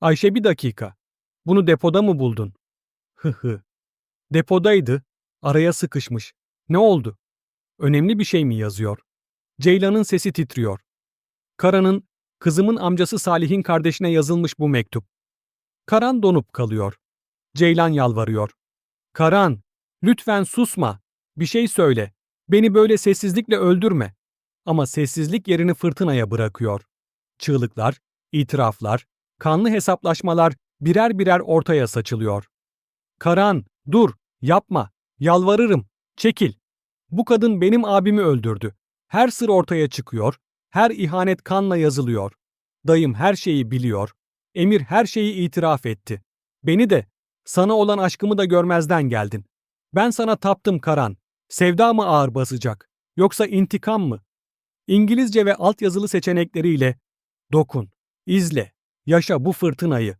Ayşe bir dakika. Bunu depoda mı buldun? Hı hı. Depodaydı. Araya sıkışmış. Ne oldu? Önemli bir şey mi yazıyor? Ceylan'ın sesi titriyor. Karan'ın, kızımın amcası Salih'in kardeşine yazılmış bu mektup. Karan donup kalıyor. Ceylan yalvarıyor. Karan, lütfen susma. Bir şey söyle. Beni böyle sessizlikle öldürme. Ama sessizlik yerini fırtınaya bırakıyor. Çığlıklar, itiraflar, kanlı hesaplaşmalar birer birer ortaya saçılıyor. Karan, dur, yapma, yalvarırım, çekil. Bu kadın benim abimi öldürdü. Her sır ortaya çıkıyor, her ihanet kanla yazılıyor. Dayım her şeyi biliyor, Emir her şeyi itiraf etti. Beni de, sana olan aşkımı da görmezden geldin. Ben sana taptım Karan. Sevda mı ağır basacak, yoksa intikam mı? İngilizce ve altyazılı seçenekleriyle dokun, izle, yaşa bu fırtınayı.